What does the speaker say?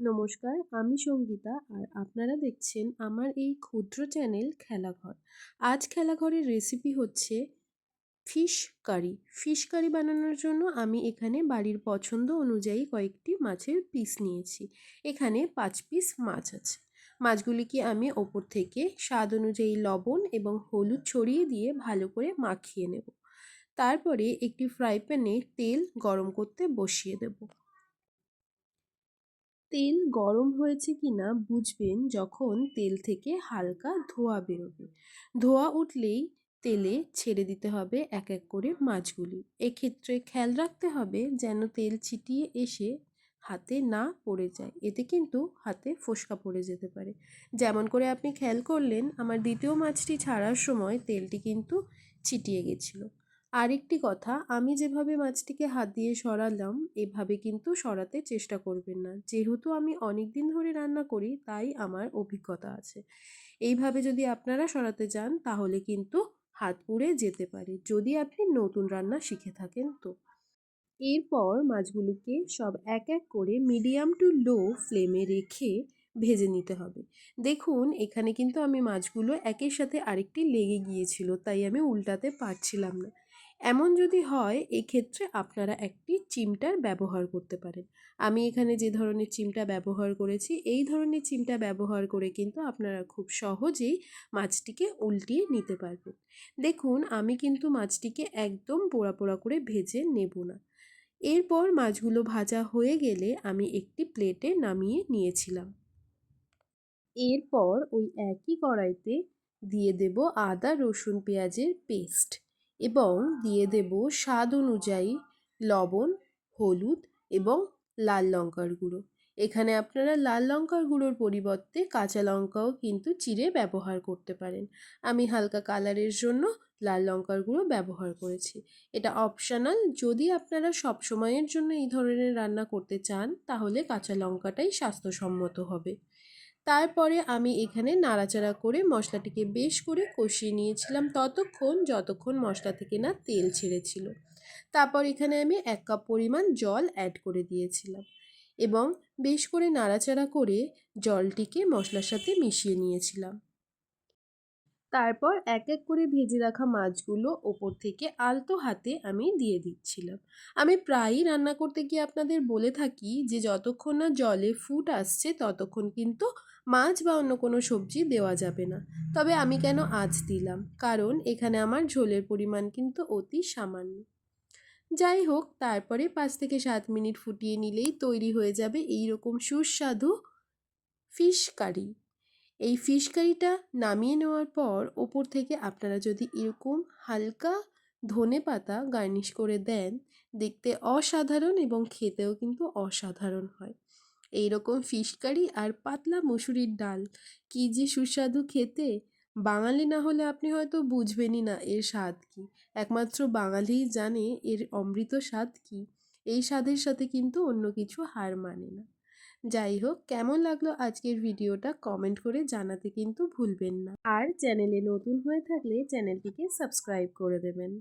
নমস্কার, আমি সঙ্গীতা আর আপনারা দেখছেন আমার এই ক্ষুদ্র চ্যানেল খেলাঘর। আজ খেলাঘরের রেসিপি হচ্ছে ফিশ কারি ফিশ কারি বানানোর জন্য আমি এখানে বাড়ির পছন্দ অনুযায়ী কয়েকটি মাছের পিস নিয়েছি। এখানে পাঁচ পিস মাছ আছে। মাছগুলিকে আমি ওপর থেকে স্বাদ অনুযায়ী লবণ এবং হলুদ ছড়িয়ে দিয়ে ভালো করে মাখিয়ে নেব। তারপরে একটি ফ্রাই প্যানে তেল গরম করতে বসিয়ে দেবো। তেল গরম হয়েছে কি না বুঝবেন যখন তেল থেকে হালকা ধোঁয়া বেরোবে। ধোঁয়া উঠলেই তেলে ছেড়ে দিতে হবে এক এক করে মাছগুলি। এক্ষেত্রে খেয়াল রাখতে হবে যেন তেল ছিটিয়ে এসে হাতে না পড়ে যায়। এতে কিন্তু হাতে ফোসকা পড়ে যেতে পারে। যেমন করে আপনি খেয়াল করলেন, আমার দ্বিতীয় মাছটি ছাড়ার সময় তেলটি কিন্তু ছিটিয়ে গেছিল। আরেকটি কথা, আমি যেভাবে মাছটিকে হাত দিয়ে সরালাম, এভাবে কিন্তু সরাতে চেষ্টা করবেন না। যেহেতু আমি অনেক দিন ধরে রান্না করি, তাই আমার অভিজ্ঞতা আছে। এইভাবে যদি আপনারা সরাতে যান, তাহলে কিন্তু হাত পুড়ে যেতে পারে, যদি আপনি নতুন রান্না শিখে থাকেন তো। এরপর মাছগুলোকে সব এক এক করে মিডিয়াম টু লো ফ্লেমে রেখে ভেজে নিতে হবে। দেখুন, এখানে কিন্তু আমি মাছগুলো একের সাথে আরেকটি লেগে গিয়েছিল, তাই আমি উল্টাতে পারছিলাম না। এমন যদি হয়, এক্ষেত্রে আপনারা একটি চিমটার ব্যবহার করতে পারেন। আমি এখানে যে ধরনের চিমটা ব্যবহার করেছি, এই ধরনের চিমটা ব্যবহার করে কিন্তু আপনারা খুব সহজেই মাছটিকে উল্টিয়ে নিতে পারবেন। দেখুন, আমি কিন্তু মাছটিকে একদম পোড়া পোড়া করে ভেজে নেব না। এরপর মাছগুলো ভাজা হয়ে গেলে আমি একটি প্লেটে নামিয়ে নিয়েছিলাম। এরপর ওই একই কড়াইতে দিয়ে দেব আদা, রসুন, পেঁয়াজের পেস্ট। এবং দিয়ে দেব স্বাদ অনুযায়ী লবণ, হলুদ এবং লাল লঙ্কার গুঁড়ো। এখানে আপনারা লাল লঙ্কার গুঁড়োর পরিবর্তে কাঁচা লঙ্কাও কিন্তু চিড়ে ব্যবহার করতে পারেন। আমি হালকা কালারের জন্য লাল লঙ্কার গুঁড়ো ব্যবহার করেছি। এটা অপশনাল। যদি আপনারা সব সময়ের জন্য এই ধরনের রান্না করতে চান, তাহলে কাঁচা লঙ্কাটাই স্বাস্থ্যসম্মত হবে। তারপরে আমি এখানে নাড়াচাড়া করে মশলাটিকে বেশ করে কষিয়ে নিয়েছিলাম ততক্ষণ যতক্ষণ মশলা থেকে না তেল ছেড়েছিল। তারপর এখানে আমি এক কাপ পরিমাণ জল অ্যাড করে দিয়েছিলাম এবং বেশ করে নাড়াচাড়া করে জলটিকে মশলার সাথে মিশিয়ে নিয়েছিলাম। তারপর এক এক করে ভেজে রাখা মাছগুলো ওপর থেকে আলতো হাতে আমি দিয়ে দিচ্ছিলাম। আমি প্রায়ই রান্না করতে গিয়ে আপনাদের বলে থাকি যে, যতক্ষণ না জলে ফুট আসছে, ততক্ষণ কিন্তু মাছ বা অন্য কোনো সবজি দেওয়া যাবে না। তবে আমি কেন আজ দিলাম? কারণ এখানে আমার ঝোলের পরিমাণ কিন্তু অতি সামান্য। যাই হোক, তারপরে পাঁচ থেকে সাত মিনিট ফুটিয়ে নিলেই তৈরি হয়ে যাবে এই রকম সুস্বাদু ফিশ কারি। এই ফিশ কারিটা নামিয়ে নেওয়ার পর ওপর থেকে আপনারা যদি এরকম হালকা ধনে পাতা গার্নিশ করে দেন, দেখতে অসাধারণ এবং খেতেও কিন্তু অসাধারণ হয়। এই রকম ফিশ কারি আর পাতলা মুসুরির ডাল কী যে সুস্বাদু খেতে! বাঙালি না হলে আপনি হয়তো বুঝবেনই না এর স্বাদ কী। একমাত্র বাঙালিই জানে এর অমৃত স্বাদ কী। এই স্বাদের সাথে কিন্তু অন্য কিছু হার মানে না। যাই হোক, কেমন লাগল আজকের ভিডিওটা কমেন্ট করে জানাতে কিন্তু ভুলবেন না। আর চ্যানেলে নতুন হয়ে থাকলে চ্যানেলটিকে সাবস্ক্রাইব করে দেবেন।